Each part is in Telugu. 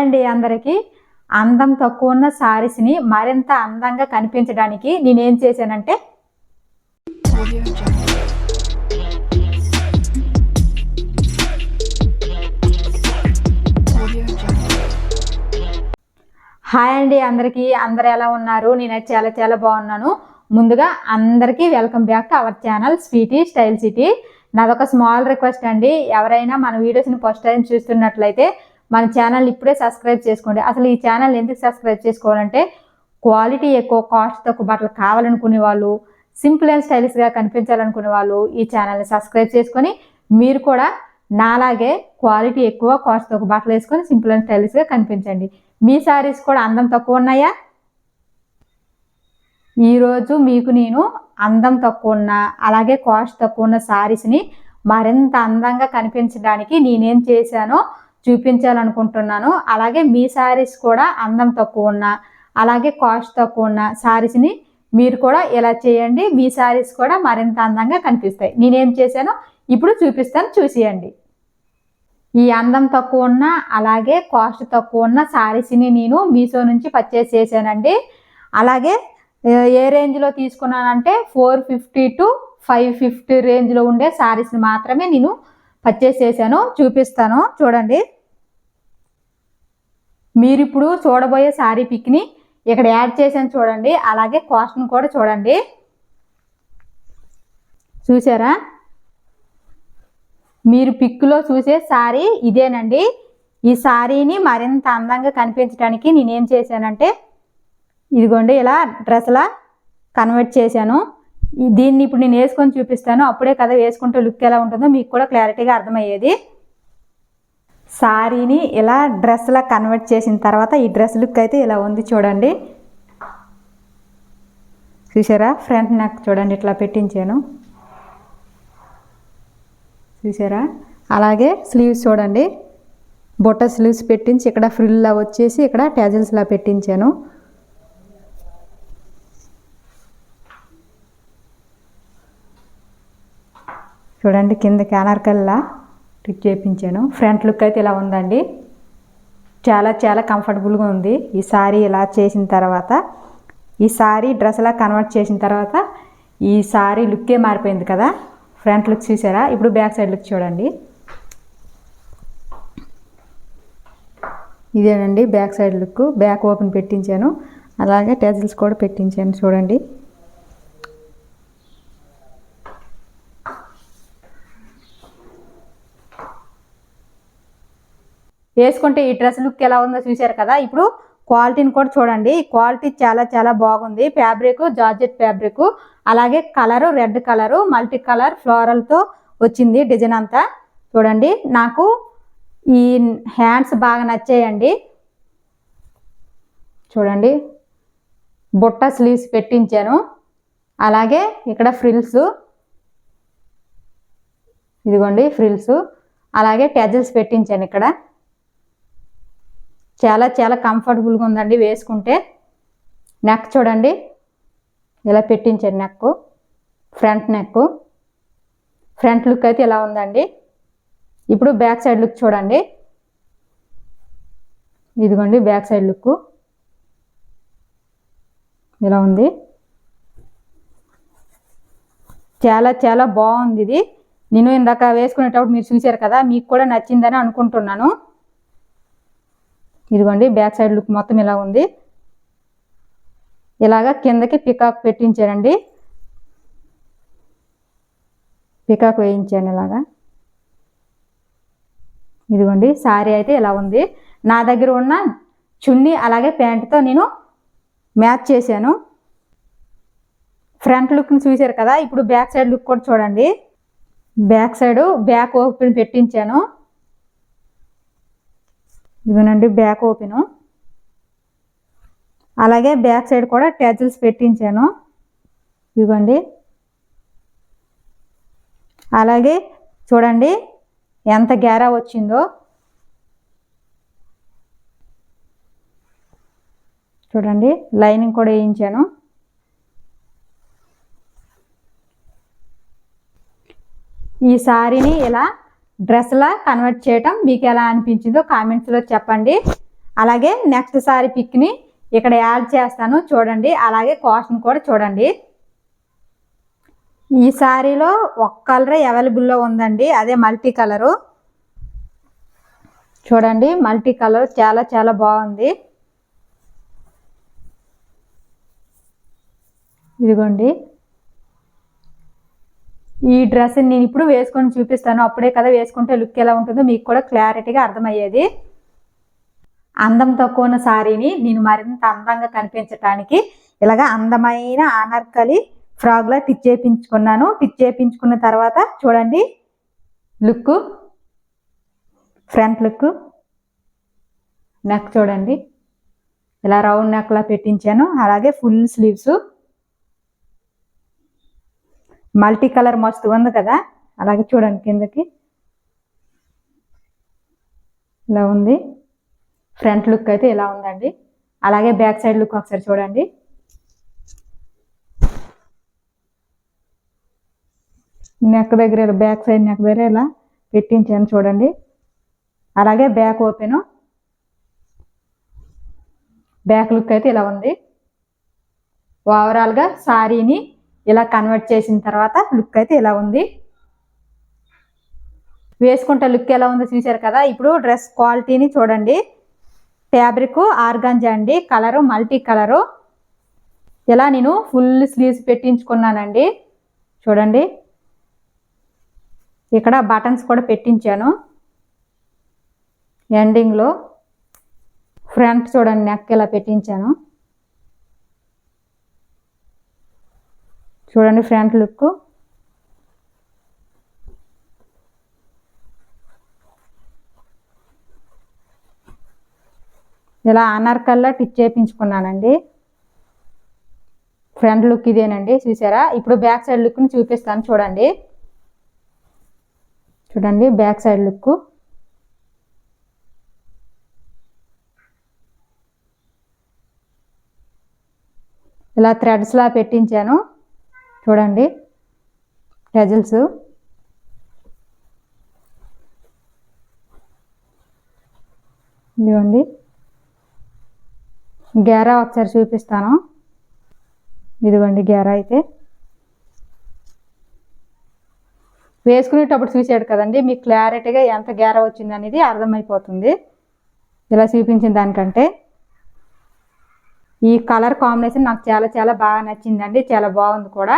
అండి అందరికీ. అందం తక్కువ ఉన్న సారీస్ని మరింత అందంగా కనిపించడానికి నేనేం చేశానంటే హాయ్ అండి అందరికీ. అందరు ఎలా ఉన్నారు? నేనైతే చాలా చాలా బాగున్నాను. ముందుగా అందరికీ welcome back to our channel sweety style city. నాదొక స్మాల్ రిక్వెస్ట్ అండి. ఎవరైనా మన వీడియోస్ని ఫస్ట్ టైం చూస్తున్నట్లయితే మన ఛానల్ ఇప్పుడే సబ్స్క్రైబ్ చేసుకోండి. అసలు ఈ ఛానల్ ఎందుకు సబ్స్క్రైబ్ చేసుకోవాలంటే క్వాలిటీ ఎక్కువ కాస్ట్ తక్కువ బట్టలు కావాలనుకునే వాళ్ళు సింపుల్ అండ్ స్టైలిష్గా కనిపించాలనుకునే వాళ్ళు ఈ ఛానల్ని సబ్స్క్రైబ్ చేసుకొని మీరు కూడా నాలాగే క్వాలిటీ ఎక్కువ కాస్ట్ తక్కువ బట్టలు వేసుకొని సింపుల్ అండ్ స్టైలిష్గా కనిపించండి. మీ శారీస్ కూడా అందం తక్కువ ఉన్నాయా? ఈరోజు మీకు నేను అందం తక్కువ ఉన్న అలాగే కాస్ట్ తక్కువ ఉన్న శారీస్ని మరింత అందంగా కనిపించడానికి నేనేం చేశానో చూపించాలనుకుంటున్నాను. అలాగే మీ శారీస్ కూడా అందం తక్కువ ఉన్న అలాగే కాస్ట్ తక్కువ ఉన్న శారీస్ని మీరు కూడా ఇలా చేయండి? మీ శారీస్ కూడా మరింత అందంగా కనిపిస్తాయి. నేనేం చేశానో ఇప్పుడు చూపిస్తాను. చూసేయండి. ఈ అందం తక్కువ ఉన్న అలాగే కాస్ట్ తక్కువ ఉన్న శారీస్ని నేను మీషో నుంచి పర్చేస్ చేశానండి. అలాగే ఏ- ఏ రేంజ్లో తీసుకున్నానంటే four fifty to five fifty రేంజ్లో ఉండే శారీస్ని మాత్రమే నేను పర్చేస్ చేశాను చూపిస్తాను చూడండి. మీరు ఇప్పుడు చూడబోయే శారీ పిక్ని ఇక్కడ యాడ్ చేశాను చూడండి. అలాగే కాస్ట్ని కూడా చూడండి. చూసారా? మీరు పిక్లో చూసే శారీ ఇదేనండి. ఈ శారీని మరింత అందంగా కనిపించడానికి నేనేం చేశానంటే ఇదిగోండి ఇలా డ్రెస్లా కన్వర్ట్ చేశాను. దీన్ని ఇప్పుడు నేను వేసుకొని చూపిస్తాను. అప్పుడే కదా వేసుకుంటే లుక్ ఎలా ఉంటుందో మీకు కూడా క్లారిటీగా అర్థమయ్యేది. శారీని ఇలా డ్రెస్లా కన్వర్ట్ చేసిన తర్వాత ఈ డ్రెస్ లుక్ అయితే ఇలా ఉంది చూడండి. చూసారా? ఫ్రంట్ నెక్ చూడండి ఇట్లా పెట్టించాను. చూసారా? అలాగే స్లీవ్స్ చూడండి. బొట్ట స్లీవ్స్ పెట్టించి ఇక్కడ ఫ్రిల్లా వచ్చేసి ఇక్కడ ట్యాజల్స్లా పెట్టించాను. చూడండి కింద క్యానర్కల్లా టిక్ చేయించాను ఫ్రంట్ లుక్ అయితే ఇలా ఉందండి. చాలా చాలా కంఫర్టబుల్గా ఉంది. ఈ సారీ ఇలా చేసిన తర్వాత ఈ సారీ డ్రెస్లా కన్వర్ట్ చేసిన తర్వాత ఈ సారీ లుక్కే మారిపోయింది కదా? ఫ్రంట్ లుక్ చూసారా? ఇప్పుడు బ్యాక్ సైడ్ లుక్ చూడండి. ఇదేనండి back side look back open పెట్టించాను. అలాగే టెజిల్స్ కూడా పెట్టించాను. చూడండి. వేసుకుంటే ఈ డ్రెస్ లుక్ ఎలా ఉందో చూశారు కదా? ఇప్పుడు క్వాలిటీని కూడా చూడండి. క్వాలిటీ చాలా చాలా బాగుంది. Fabric georgette fabric. అలాగే colour red colour multi colour ఫ్లోరల్తో వచ్చింది డిజైన్ అంతా. చూడండి నాకు ఈ హ్యాండ్స్ బాగా నచ్చాయండి. చూడండి బుట్ట స్లీవ్స్ పెట్టించాను. అలాగే ఇక్కడ ఫ్రిల్స్. ఇదిగోండి ఫ్రిల్స్. అలాగే టెజల్స్ పెట్టించాను ఇక్కడ. చాలా చాలా కంఫర్టబుల్గా ఉందండి. వేసుకుంటే నెక్ చూడండి. ఇలా పెట్టించాను neck front neck front look అయితే ఇలా ఉందండి. ఇప్పుడు బ్యాక్ సైడ్ లుక్ చూడండి. ఇదిగోండి బ్యాక్ సైడ్ లుక్ ఇలా ఉంది. చాలా చాలా బాగుంది ఇది. నేను ఇందాక వేసుకునేటప్పుడు మీరు చూశారు కదా మీకు కూడా నచ్చిందని అనుకుంటున్నాను. ఇదిగోండి బ్యాక్ సైడ్ లుక్ మొత్తం ఇలా ఉంది. ఇలాగా కిందకి పికాక్ పెట్టించానండి పికాక్ వేయించాను ఇలాగా. ఇదిగోండి సారీ అయితే ఇలా ఉంది. నా దగ్గర ఉన్న చున్నీ అలాగే ప్యాంట్తో నేను మ్యాచ్ చేశాను. ఫ్రంట్ లుక్ని చూశారు కదా ఇప్పుడు బ్యాక్ సైడ్ లుక్ కూడా చూడండి. బ్యాక్ సైడ్ బ్యాక్ ఓపెన్ పెట్టించాను. ఇదిగోనండి బ్యాక్ ఓపెను. అలాగే బ్యాక్ సైడ్ కూడా ట్యాజిల్స్ పెట్టించాను. ఇదిగోండి. అలాగే చూడండి ఎంత గ్యారా వచ్చిందో. చూడండి లైనింగ్ కూడా వేయించాను. ఈ సారీని ఇలా డ్రెస్లా కన్వర్ట్ చేయటం మీకు ఎలా అనిపించిందో కామెంట్స్లో చెప్పండి. అలాగే నెక్స్ట్ సారీ పిక్ని ఇక్కడ యాడ్ చేస్తాను చూడండి. అలాగే కాస్ట్ని కూడా చూడండి. ఈ సారీలో ఒక కలరే అవైలబుల్లో ఉందండి అదే మల్టీ కలరు. చూడండి మల్టీ కలర్ చాలా చాలా బాగుంది. ఇదిగోండి. ఈ డ్రెస్ నేను ఇప్పుడు వేసుకొని చూపిస్తాను. అప్పుడే కదా వేసుకుంటే లుక్ ఎలా ఉంటుందో మీకు కూడా క్లారిటీగా అర్థమయ్యేది. అందం తక్కువ ఉన్న సారీని నేను మరింత అందంగా కనిపించటానికి ఇలాగ అందమైన ఆనర్కలి ఫ్రాక్లా టిచ్ చేయించుకున్నాను. టిచ్ చేయించుకున్న తర్వాత చూడండి లుక్ ఫ్రంట్ లుక్ నెక్ చూడండి. ఇలా రౌండ్ నెక్లా పెట్టించాను. అలాగే ఫుల్ స్లీవ్స్. మల్టీ కలర్ మస్తు ఉంది కదా? అలాగే చూడండి కిందకి. ఇలా ఉంది. ఫ్రంట్ లుక్ అయితే ఇలా ఉందండి. అలాగే బ్యాక్ సైడ్ లుక్ ఒకసారి చూడండి. నెక్ దగ్గర బ్యాక్ సైడ్ నెక్ దగ్గర ఇలా పెట్టించాను చూడండి. అలాగే బ్యాక్ ఓపెను. బ్యాక్ లుక్ అయితే ఇలా ఉంది. ఓవరాల్గా సారీని ఇలా కన్వర్ట్ చేసిన తర్వాత లుక్ అయితే ఇలా ఉంది. వేసుకుంటే లుక్ ఎలా ఉందో చూశారు కదా? ఇప్పుడు డ్రెస్ క్వాలిటీని చూడండి. ఫ్యాబ్రిక్ ఆర్గాంజా అండి. కలరు మల్టీ కలరు ఇలా నేను ఫుల్ స్లీవ్స్ పెట్టించుకున్నానండి. చూడండి. ఇక్కడ బటన్స్ కూడా పెట్టించాను. ఎండింగ్లో ఫ్రంట్ చూడండి నెక్ ఇలా పెట్టించాను. చూడండి ఫ్రంట్ లుక్. ఇలా అనార్కల్లా టిచ్ చేయించుకున్నానండి. ఫ్రంట్ లుక్ ఇదేనండి చూసారా? ఇప్పుడు బ్యాక్ సైడ్ లుక్ని చూపిస్తాను చూడండి. చూడండి బ్యాక్ సైడ్ లుక్. ఇలా థ్రెడ్స్లా పెట్టించాను. చూడండి. టెజల్స్ ఇదిగోండి. గేరా ఒకసారి చూపిస్తాను. ఇదిగోండి గేరా అయితే. వేసుకునేటప్పుడు చూసాడు కదండి మీకు క్లారిటీగా ఎంత గేరా వచ్చింది అనేది అర్థమైపోతుంది. ఇలా చూపించిన దానికంటే ఈ కలర్ కాంబినేషన్ నాకు చాలా చాలా బాగా నచ్చిందండి చాలా బాగుంది కూడా.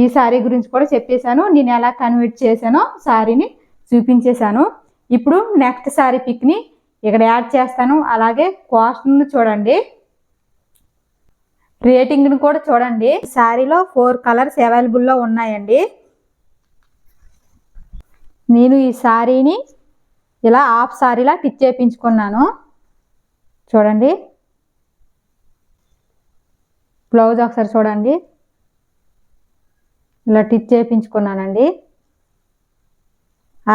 ఈ శారీ గురించి కూడా చెప్పేశాను నేను ఎలా కన్వర్ట్ చేశానో శారీని చూపించేశాను. ఇప్పుడు నెక్స్ట్ శారీ పిక్ని ఇక్కడ యాడ్ చేస్తాను అలాగే కాస్ట్ను చూడండి. రేటింగ్ని కూడా చూడండి. శారీలో ఫోర్ కలర్స్ అవైలబుల్లో ఉన్నాయండి. నేను ఈ శారీని ఇలా హాఫ్ శారీలా టిచ్ చేయించుకున్నాను చూడండి. బ్లౌజ్ ఒకసారి చూడండి. ఇలా టిచ్ చేయించుకున్నానండి.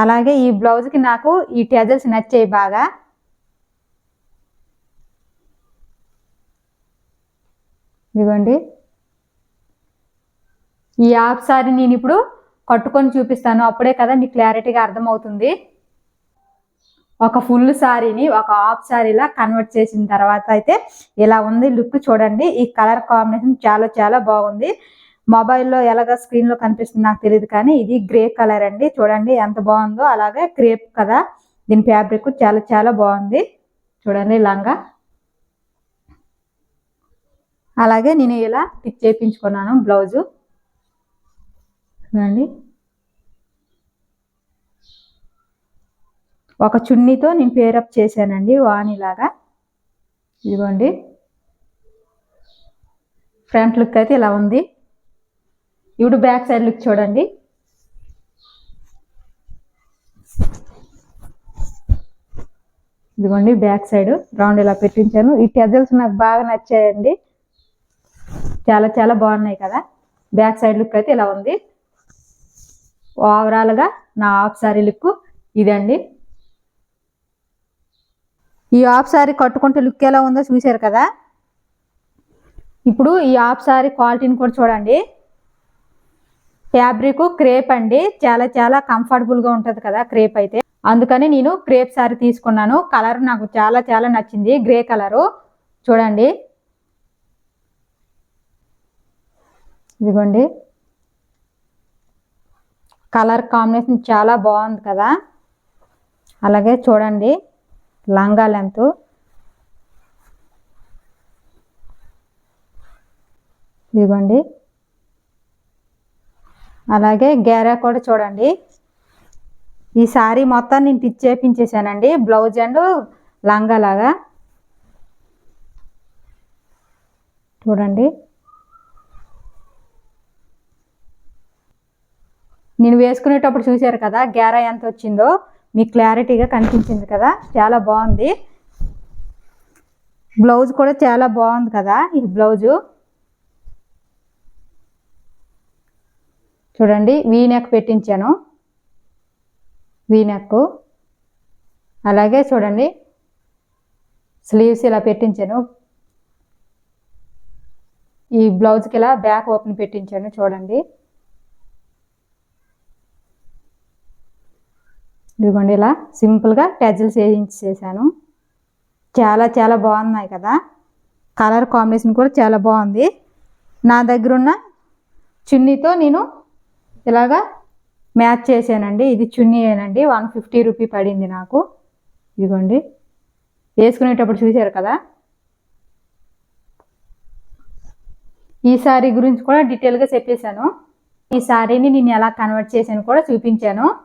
అలాగే ఈ బ్లౌజ్కి నాకు ఈ టెజల్స్ నచ్చాయి బాగా. ఇదిగోండి. ఈ యాప్ సారీ నేను ఇప్పుడు కట్టుకొని చూపిస్తాను. అప్పుడే కదా మీకు క్లారిటీగా అర్థమవుతుంది. ఒక ఫుల్ సారీని ఒక హాఫ్ సారీలా కన్వర్ట్ చేసిన తర్వాత అయితే ఇలా ఉంది. లుక్ చూడండి. ఈ కలర్ కాంబినేషన్ చాలా చాలా బాగుంది. మొబైల్లో ఎలాగ స్క్రీన్లో కనిపిస్తుంది నాకు తెలియదు కానీ ఇది గ్రే కలర్ అండి. చూడండి ఎంత బాగుందో. అలాగే క్రేప్ కదా. దీని ఫ్యాబ్రిక్ చాలా చాలా బాగుంది. చూడండి లంగా అలాగే నేను ఇలా స్టిచ్ చేయించుకున్నాను బ్లౌజు. చూడండి. ఒక చున్నీతో నేను పేరప్ చేశానండి వాణిలాగా ఇదిగోండి. ఫ్రంట్ లుక్ అయితే ఇలా ఉంది. ఇప్పుడు బ్యాక్ సైడ్ లుక్ చూడండి. ఇదిగోండి బ్యాక్ సైడ్ రౌండ్ ఇలా పెట్టించాను. ఈ టెజల్స్ నాకు బాగా నచ్చాయండి. చాలా చాలా బాగున్నాయి కదా. బ్యాక్ సైడ్ లుక్ అయితే ఇలా ఉంది. ఓవరాల్గా నా ఆఫ్ సారీ లుక్ ఇదండి. ఈ ఆఫ్ సారీ కట్టుకుంటే లుక్ ఎలా ఉందో చూశారు కదా? ఇప్పుడు ఈ ఆఫ్ సారీ క్వాలిటీని కూడా చూడండి. ఫ్యాబ్రిక్ క్రేప్ అండి. చాలా చాలా కంఫర్టబుల్గా ఉంటుంది కదా క్రేప్ అయితే. అందుకని నేను క్రేప్ శారీ తీసుకున్నాను. కలర్ నాకు చాలా చాలా నచ్చింది. గ్రే కలరు చూడండి. ఇదిగోండి. కలర్ కాంబినేషన్ చాలా బాగుంది కదా. అలాగే చూడండి. లంగా లెంత్. ఇదిగోండి. అలాగే గేరా కూడా చూడండి. ఈ సారీ మొత్తం నేను పిచ్ చేపించేసానండి. బ్లౌజ్ అండ్ లంగా లాగా. చూడండి. నేను వేసుకునేటప్పుడు చూశారు కదా గేరా ఎంత వచ్చిందో. మీకు క్లారిటీగా కనిపించింది కదా? చాలా బాగుంది. బ్లౌజ్ కూడా చాలా బాగుంది కదా ఈ బ్లౌజు? చూడండి వీ నెక్ పెట్టించాను. వీ నెక్ అలాగే చూడండి స్లీవ్స్ ఇలా పెట్టించాను. ఈ బ్లౌజ్కి ఇలా బ్యాక్ ఓపెన్ పెట్టించాను చూడండి. ఇదిగోండి ఇలా సింపుల్గా టెజల్స్ చేశాను. చాలా చాలా బాగున్నాయి కదా. కలర్ కాంబినేషన్ కూడా చాలా బాగుంది. నా దగ్గర ఉన్న చున్నీతో నేను ఇలాగా మ్యాచ్ చేశానండి. ఇది చున్నీ ఏనండి. వన్ ఫిఫ్టీ రూపీ పడింది నాకు. ఇదిగోండి. వేసుకునేటప్పుడు చూశారు కదా. ఈ శారీ గురించి కూడా డీటెయిల్గా చెప్పేశాను. ఈ శారీని నేను ఎలా కన్వర్ట్ చేశాను కూడా చూపించాను.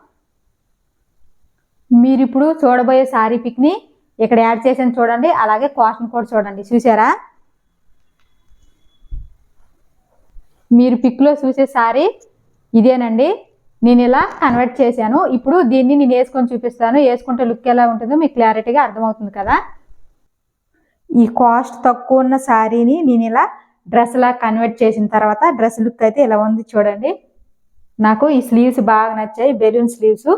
మీరు ఇప్పుడు చూడబోయే శారీ పిక్ని ఇక్కడ యాడ్ చేసాను చూడండి. అలాగే కాస్ట్ని కూడా చూడండి. చూసారా? మీరు పిక్లో చూసే శారీ ఇదేనండి. నేను ఇలా కన్వర్ట్ చేశాను. ఇప్పుడు దీన్ని నేను వేసుకొని చూపిస్తాను. వేసుకుంటే లుక్ ఎలా ఉంటుందో మీకు క్లారిటీగా అర్థమవుతుంది కదా? ఈ కాస్ట్ తక్కువ ఉన్న శారీని నేను ఇలా డ్రెస్లా కన్వర్ట్ చేసిన తర్వాత డ్రెస్ లుక్ అయితే ఇలా ఉంది చూడండి. నాకు ఈ స్లీవ్స్ బాగా నచ్చాయి. బెలూన్ స్లీవ్స్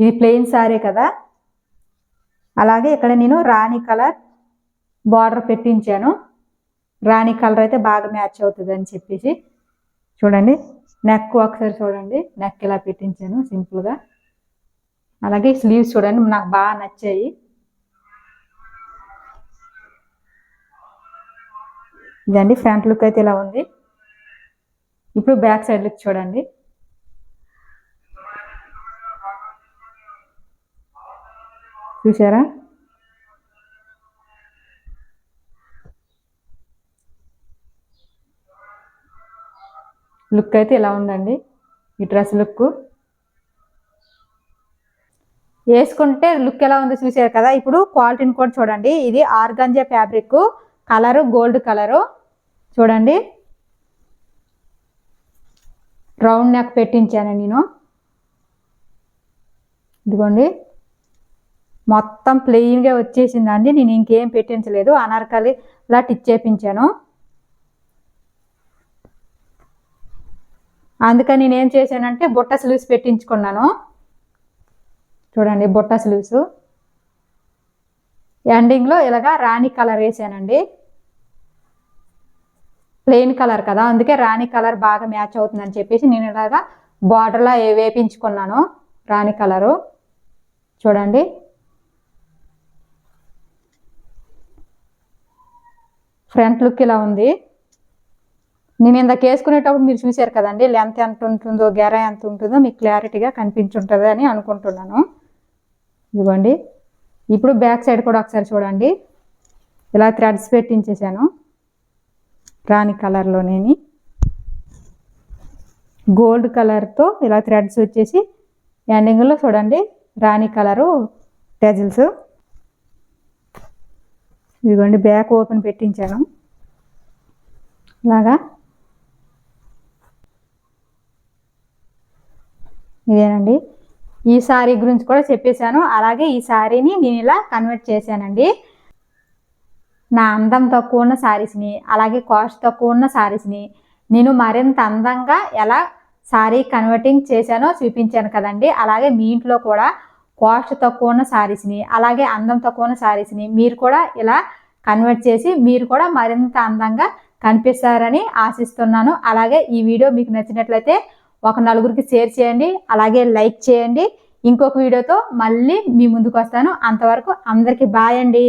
ఇది ప్లెయిన్ సారీ కదా. అలాగే ఇక్కడ నేను రాణి కలర్ బార్డర్ పెట్టించాను. రాణి కలర్ అయితే బాగా మ్యాచ్ అవుతుంది అని చెప్పేసి. చూడండి నెక్ ఒకసారి చూడండి. నెక్ ఇలా పెట్టించాను సింపుల్గా అలాగే స్లీవ్స్ చూడండి నాకు బాగా నచ్చాయి. ఇదండి ఫ్రంట్ లుక్ అయితే ఇలా ఉంది. ఇప్పుడు బ్యాక్ సైడ్ లుక్ చూడండి. చూసారా లుక్ అయితే ఇలా ఉందండి. ఈ డ్రెస్ లుక్. వేసుకుంటే లుక్ ఎలా ఉందో చూసారు కదా? ఇప్పుడు క్వాలిటీని కూడా చూడండి. ఇది organza fabric. Colour gold colour. చూడండి. రౌండ్ నెక్ పెట్టించాను నేను. ఇదిగోండి. మొత్తం ప్లెయిన్గా వచ్చేసిందండి. నేను ఇంకేం పెట్టించలేదు. అనార్కలి ఇలా టిచ్ చేపించాను. అందుకని నేను ఏం చేశానంటే బుట్ట స్లీవ్స్ పెట్టించుకున్నాను. చూడండి బుట్ట స్లీవ్స్ ఎండింగ్లో ఇలాగా రాణి కలర్ వేసానండి. ప్లెయిన్ కలర్ కదా. అందుకే రాణి కలర్ బాగా మ్యాచ్ అవుతుందని చెప్పేసి నేను ఇలాగా బార్డర్లో వేపించుకున్నాను రాణి కలరు. చూడండి. ఫ్రంట్ లుక్ ఇలా ఉంది. నేను ఇందాక వేసుకునేటప్పుడు మీరు చూశారు కదండి లెంత్ ఎంత ఉంటుందో గెర ఎంత ఉంటుందో మీకు క్లారిటీగా కనిపించుంటుంది అని అనుకుంటున్నాను. ఇదిగోండి. ఇప్పుడు బ్యాక్ సైడ్ కూడా ఒకసారి చూడండి. ఇలా థ్రెడ్స్ పెట్టించేసాను. రాణి కలర్లోనేని గోల్డ్ కలర్తో ఇలా థ్రెడ్స్ వచ్చేసి ఎండింగ్లో చూడండి రాణి కలరు టెజిల్స్. ఇదిగోండి బ్యాక్ ఓపెన్ పెట్టించాను. ఇలాగా. ఇదేనండి. ఈ శారీ గురించి కూడా చెప్పేశాను. అలాగే ఈ శారీని నేను ఇలా కన్వర్ట్ చేశానండి. నా అందం తక్కువ ఉన్న శారీస్ని అలాగే కాస్ట్ తక్కువ ఉన్న శారీస్ని నేను మరింత అందంగా ఎలా శారీ కన్వర్టింగ్ చేశానో చూపించాను కదండి. అలాగే మీ ఇంట్లో కూడా కాస్ట్ తక్కువ ఉన్న శారీస్ని అలాగే అందం తక్కువ ఉన్న శారీస్ని మీరు కూడా ఇలా కన్వర్ట్ చేసి మీరు కూడా మరింత అందంగా కనిపిస్తారని ఆశిస్తున్నాను. అలాగే ఈ వీడియో మీకు నచ్చినట్లయితే ఒక నలుగురికి షేర్ చేయండి అలాగే లైక్ చేయండి. ఇంకొక వీడియోతో మళ్ళీ మీ ముందుకు వస్తాను. అంతవరకు అందరికీ బాయ్ అండి.